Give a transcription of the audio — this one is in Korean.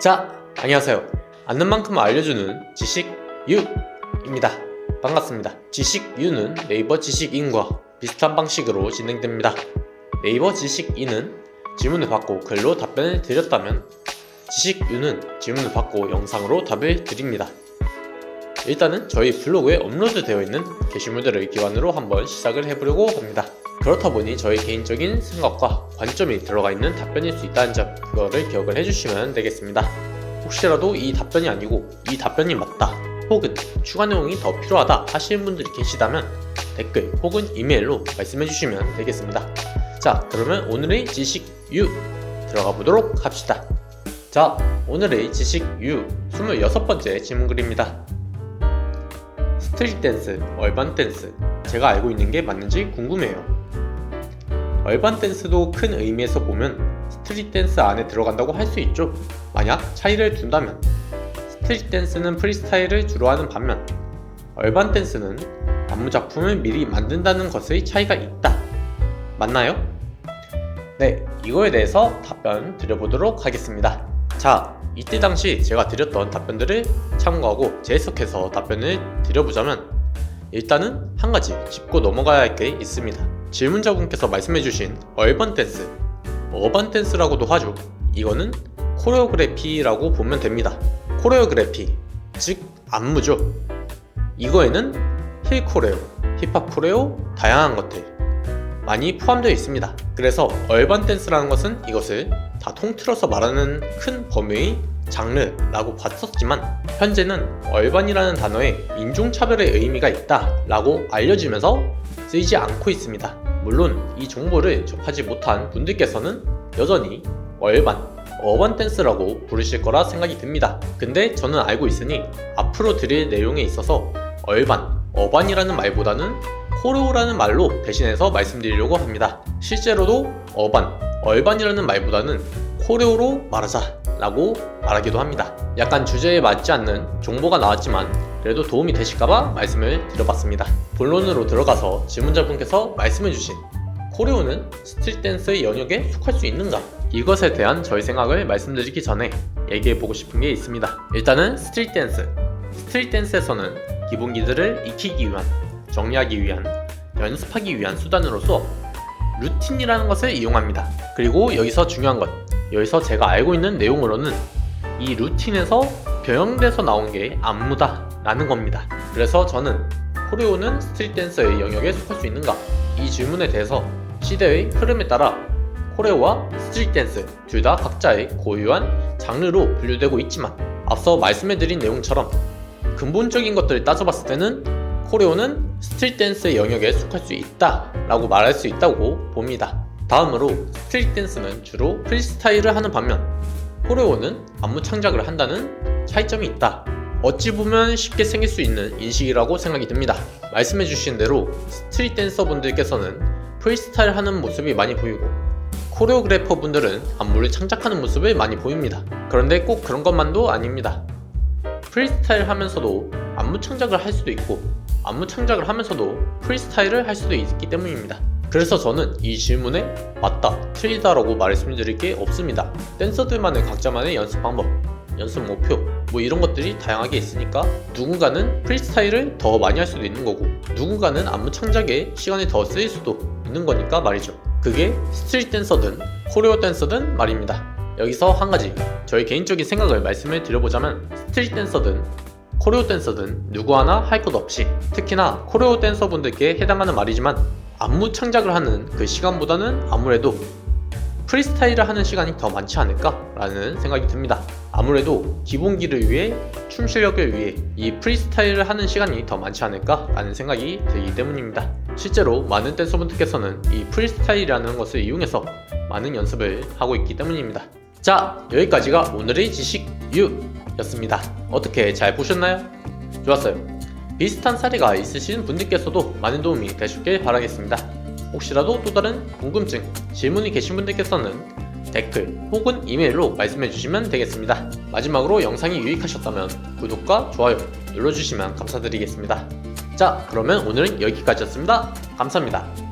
자, 안녕하세요. 아는 만큼 알려주는 지식 유입니다. 반갑습니다. 지식 유는 네이버 지식인과 비슷한 방식으로 진행됩니다. 네이버 지식인은 질문을 받고 글로 답변을 드렸다면 지식 유는 질문을 받고 영상으로 답을 드립니다. 일단은 저희 블로그에 업로드 되어 있는 게시물들을 기반으로 한번 시작을 해보려고 합니다. 그렇다 보니 저희 개인적인 생각과 관점이 들어가 있는 답변일 수 있다는 점 그거를 기억을 해주시면 되겠습니다. 혹시라도 이 답변이 아니고 이 답변이 맞다 혹은 추가 내용이 더 필요하다 하시는 분들이 계시다면 댓글 혹은 이메일로 말씀해 주시면 되겠습니다. 자 그러면 오늘의 지식 U 들어가 보도록 합시다. 자 오늘의 지식 U 26번째 질문글입니다. 스트릿 댄스, 얼반 댄스 제가 알고 있는 게 맞는지 궁금해요. 얼반 댄스도 큰 의미에서 보면 스트릿 댄스 안에 들어간다고 할 수 있죠. 만약 차이를 둔다면 스트릿 댄스는 프리스타일을 주로 하는 반면 얼반 댄스는 안무 작품을 미리 만든다는 것의 차이가 있다. 맞나요? 네, 이거에 대해서 답변 드려보도록 하겠습니다. 자, 이때 당시 제가 드렸던 답변들을 참고하고 재해석해서 답변을 드려보자면 일단은 한 가지 짚고 넘어가야 할 게 있습니다. 질문자분께서 말씀해주신 얼반 댄스, 어반 댄스라고도 하죠. 이거는 코레오그래피라고 보면 됩니다. 코레오그래피, 즉 안무죠. 이거에는 힐 코레오, 힙합 코레오, 다양한 것들 많이 포함되어 있습니다. 그래서 얼반 댄스라는 것은 이것을 다 통틀어서 말하는 큰 범위의 장르라고 봤었지만 현재는 얼반이라는 단어에 인종차별의 의미가 있다 라고 알려지면서 쓰이지 않고 있습니다. 물론 이 정보를 접하지 못한 분들께서는 여전히 얼반, 어반 댄스라고 부르실 거라 생각이 듭니다. 근데 저는 알고 있으니 앞으로 드릴 내용에 있어서 얼반, 어반이라는 말보다는 코레오라는 말로 대신해서 말씀드리려고 합니다. 실제로도 어반, 얼반이라는 말보다는 코레오로 말하자 라고 말하기도 합니다. 약간 주제에 맞지 않는 정보가 나왔지만 그래도 도움이 되실까봐 말씀을 드려봤습니다. 본론으로 들어가서 질문자분께서 말씀해주신 코레오는 스트릿 댄스의 영역에 속할 수 있는가? 이것에 대한 저의 생각을 말씀드리기 전에 얘기해보고 싶은 게 있습니다. 일단은 스트릿 댄스. 스트릿 댄스에서는 기본기들을 익히기 위한, 정리하기 위한, 연습하기 위한 수단으로서 루틴이라는 것을 이용합니다. 그리고 여기서 중요한 것, 여기서 제가 알고 있는 내용으로는 이 루틴에서 변형돼서 나온 게 안무다 라는 겁니다. 그래서 저는 코레오는 스트릿 댄서의 영역에 속할 수 있는가? 이 질문에 대해서 시대의 흐름에 따라 코레오와 스트릿 댄스 둘 다 각자의 고유한 장르로 분류되고 있지만 앞서 말씀해드린 내용처럼 근본적인 것들을 따져봤을 때는 코레오는 스트릿 댄스의 영역에 속할 수 있다 라고 말할 수 있다고 봅니다. 다음으로 스트릿 댄스는 주로 프리스타일을 하는 반면 코레오는 안무 창작을 한다는 차이점이 있다. 어찌 보면 쉽게 생길 수 있는 인식이라고 생각이 듭니다. 말씀해주신 대로 스트릿 댄서 분들께서는 프리스타일 하는 모습이 많이 보이고 코레오그래퍼 분들은 안무를 창작하는 모습을 많이 보입니다. 그런데 꼭 그런 것만도 아닙니다. 프리스타일 하면서도 안무 창작을 할 수도 있고 안무 창작을 하면서도 프리스타일을 할 수도 있기 때문입니다. 그래서 저는 이 질문에 맞다, 틀리다라고 말씀드릴 게 없습니다. 댄서들만의 각자만의 연습 방법, 연습 목표, 뭐 이런 것들이 다양하게 있으니까 누군가는 프리스타일을 더 많이 할 수도 있는 거고 누군가는 안무 창작에 시간이 더 쓰일 수도 있는 거니까 말이죠. 그게 스트릿 댄서든 코레오 댄서든 말입니다. 여기서 한 가지 저희 개인적인 생각을 말씀을 드려보자면 스트릿 댄서든 코레오 댄서든 누구 하나 할 것 없이 특히나 코레오 댄서분들께 해당하는 말이지만 안무 창작을 하는 그 시간보다는 아무래도 프리스타일을 하는 시간이 더 많지 않을까라는 생각이 듭니다. 아무래도 기본기를 위해 춤 실력을 위해 이 프리스타일을 하는 시간이 더 많지 않을까라는 생각이 들기 때문입니다. 실제로 많은 댄서분들께서는 이 프리스타일이라는 것을 이용해서 많은 연습을 하고 있기 때문입니다. 자, 여기까지가 오늘의 지식 유였습니다. 어떻게 잘 보셨나요? 좋았어요. 비슷한 사례가 있으신 분들께서도 많은 도움이 되셨길 바라겠습니다. 혹시라도 또 다른 궁금증, 질문이 계신 분들께서는 댓글 혹은 이메일로 말씀해 주시면 되겠습니다. 마지막으로 영상이 유익하셨다면 구독과 좋아요 눌러주시면 감사드리겠습니다. 자, 그러면 오늘은 여기까지였습니다. 감사합니다.